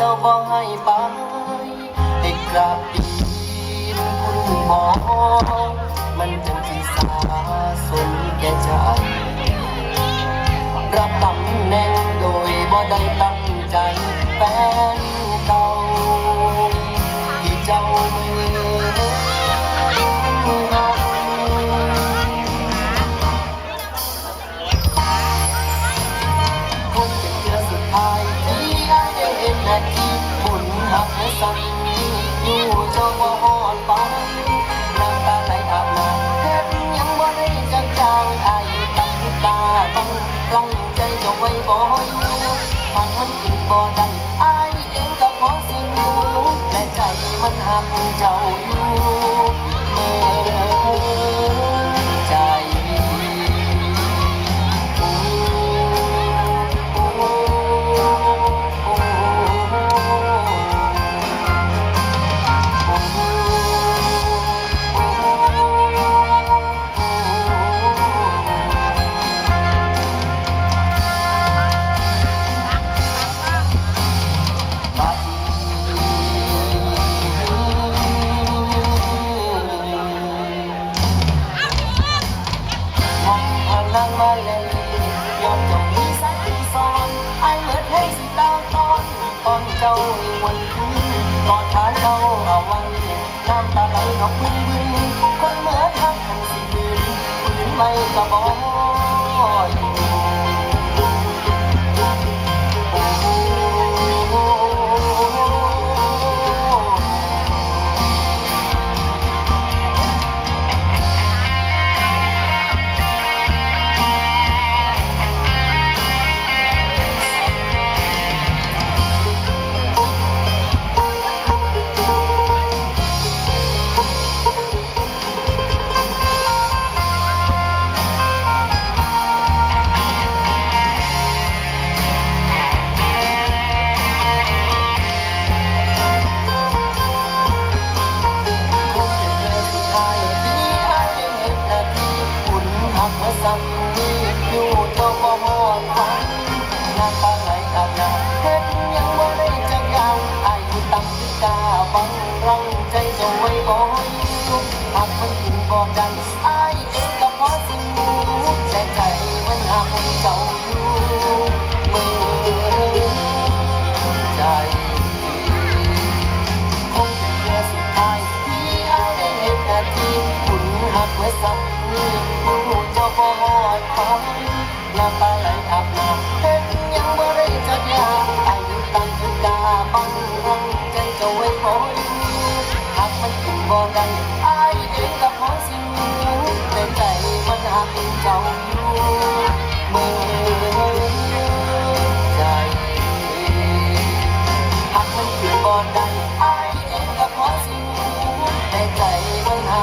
จะบันรังเจ้าบ่ให้ไปให้กราบตีนคุณหมอมันจังที่สาสนแก่ใจรับตำแหน่งโดยบ่ได้ตั้งใจแฟน และใจมันหักเจ้าอยู่ วันคุ้นกอดขาเขาเอาไว้น้ำตาไหลนอกบึ้งบึ้งคนเหมือนทักทันสิบืนปืนไม่กระบอก มันกินบ่ไอ้เองก็พอสิรู้แต่ใจมันหักเจ้าอยู่มือใจคงเป็นเพื่อสุดท้ายที่ไอ้ได้เห็นนาทีคุณหักไว้สักนิด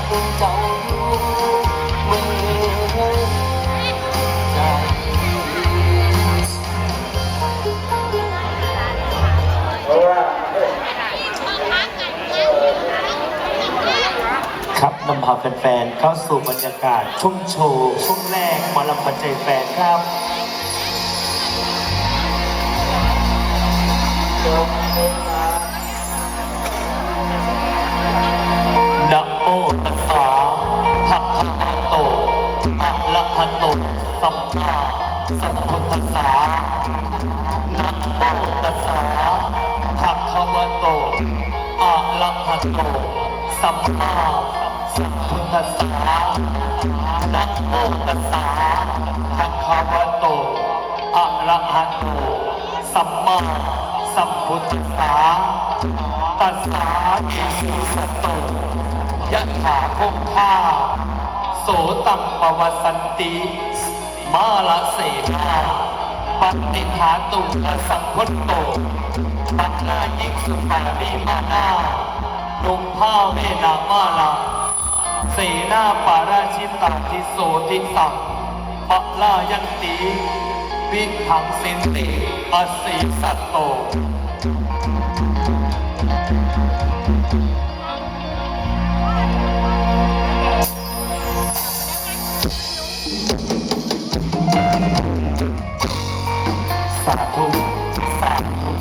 เจ้าอยู่มือใจครับนำพาแฟนๆเข้าสู่บรรยากาศช่วงโชว์ช่วงแรกมาลำปัจจัยแฟนครับนะโม อะระหะโตสัมมาสัมพุทธัสสะนะโมตัสสะภะคะวะโตอะระหะโตสัมมาสัมพุทธัสสะนะโมตัสสะภะคะวะโตอะระหะโตสัมมาสัมพุทธัสสะตัสสะอิสุสตโตยะถาคงคา สตัมปวสันติ มาละเสนาปัตติฐาตุลสังพตโตปัตลายิสุปาริมานานุมผ้าเวนามาลาเสนาปาราชิตาทิโสทิสังปะลายันติวิถังเซนติอสีสัตโต สาธุสาธุ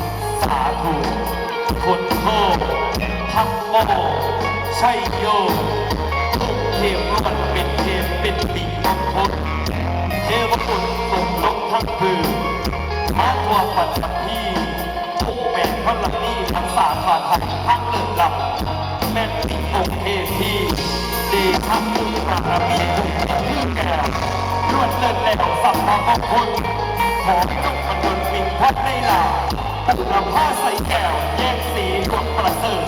สาธุพุทโธธัมโมชัยโยทุกเทพล้วนเป็นเทพเป็นปีกของพุทธเทวบุตรทรงลงทั้งพืนมาตัวปัจจัพีทุกแปดพระลังนี้ทั้งสาขาไทยทั้งเลิศลำแม่นติองค์เทพีเดชะมุตระมีทุกแก่ล้วนเลิศแล้วสัมมาของคุณขอจง พัดในลาตุลผ้าใส่แก้วแยกสีกดประเสริฐ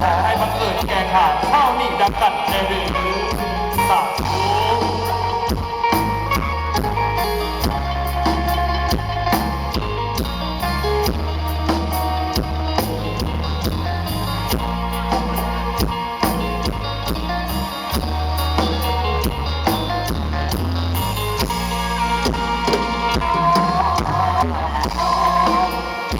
ขอให้บังเกิดแก่ขาดเท่านี้ดังกันในเรือสาธุ โ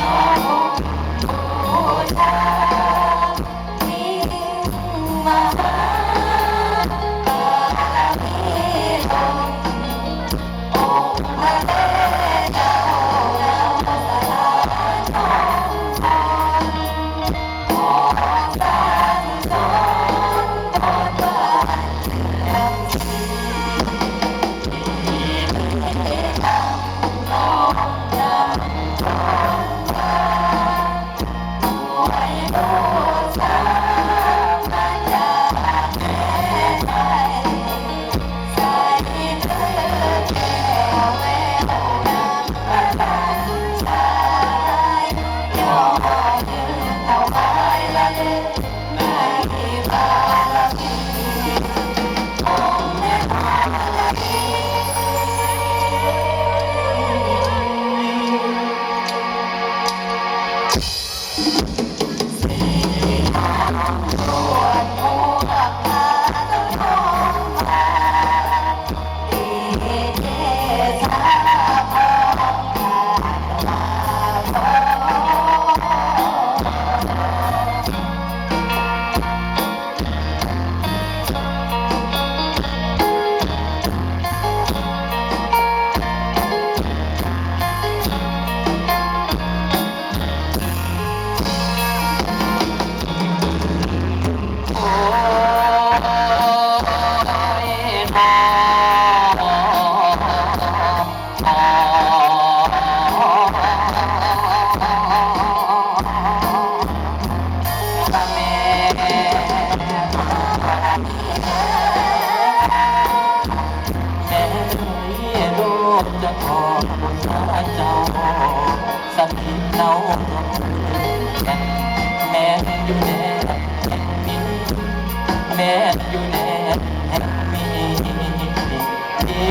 Three, two,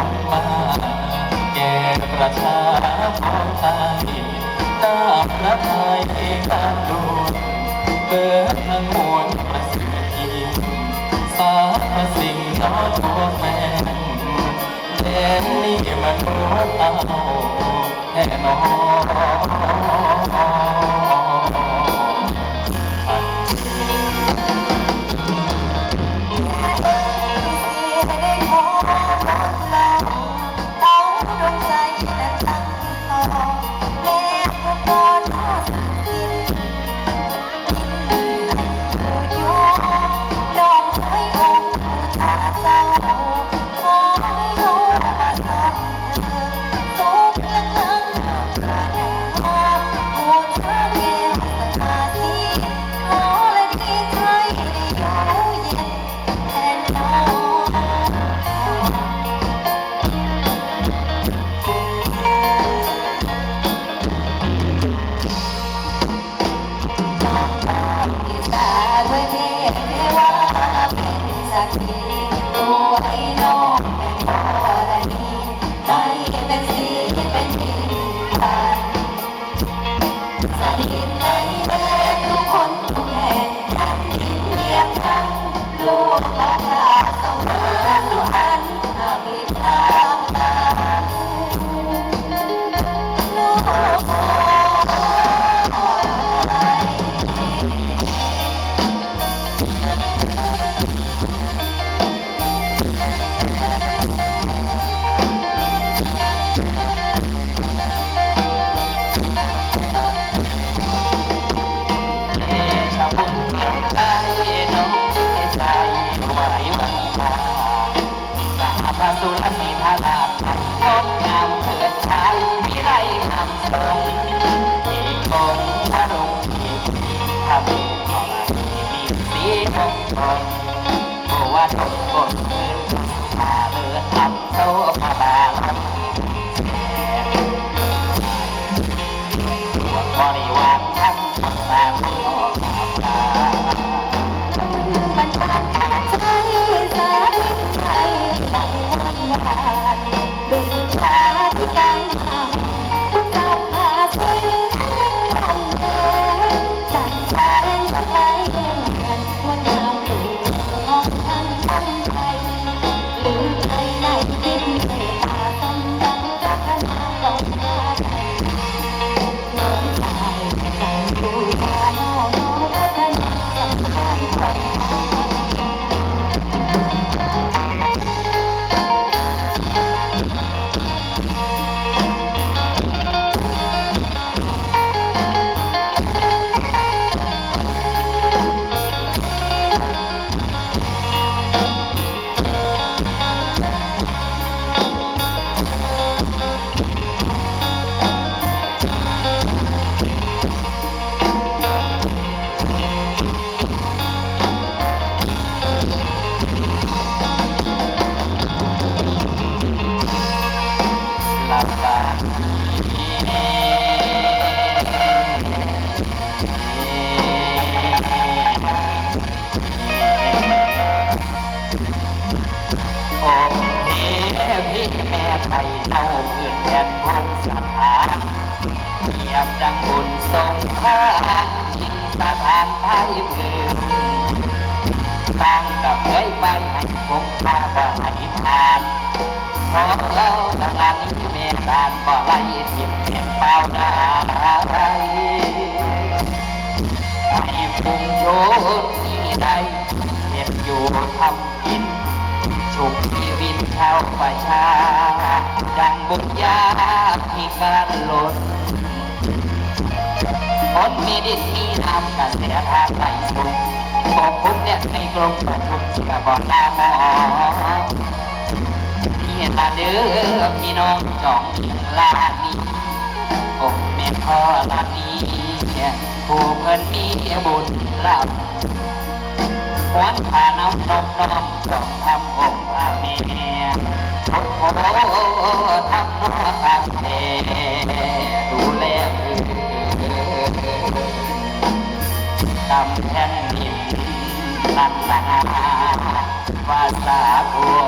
านลงมาแก่ประชาชนไทยหน้าพระทัยการด่วนเปิดทั้งมวลประสิทธิสาพสิ่งนอตัวแม่แดนนี้มันรู้เอาแน่นอน ว่ ไทยเอาเพื่อนแทนพงศธาเทียบดังบุญทรงข้าทินสถานไทยเพื้นตั้งกับเคยไปให้พบพาบ่อให้ทานขอเราดังนั้เมตตาบ่ไล่ทิมเพียงเปล่าหน้าไรให้ภูมิโยนที่ใดเห็นอยู่ทำกิน ชุบชีวิตชาวประชา ดังบุญญาที่การหล่นคนมีดินมีน้ำกันเสียทางไหลสูงบอกผมเนี่ยในกรงปทุมกับบ่อน้ำหมอพี่ตาเด้อพี่น้องจองลานีอกเมียพ่อลานีผู้เพิ่นมีบุญลับ หวนพาน้ำนมน้องจองทำองค์พระเมียโอ้โหทำหัวทำเทดูแลกำแผ่นดินลันลาวาสาบัว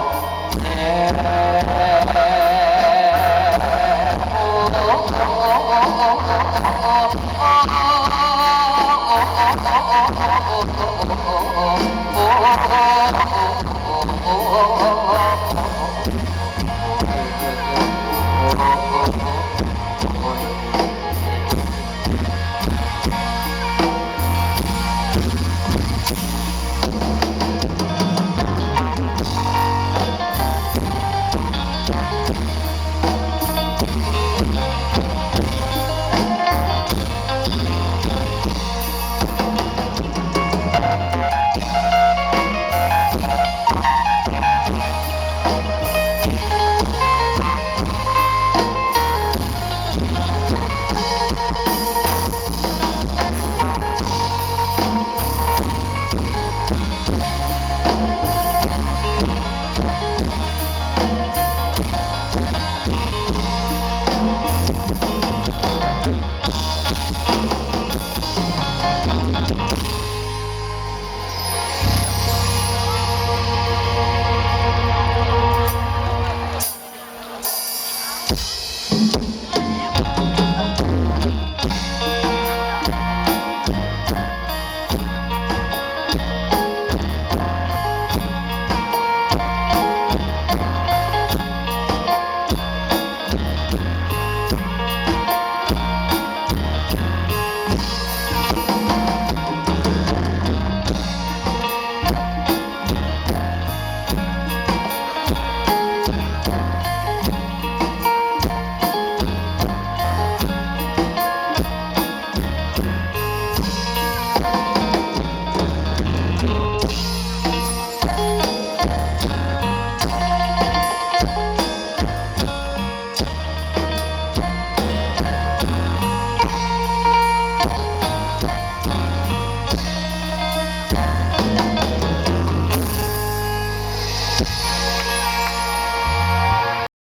เออ Oh,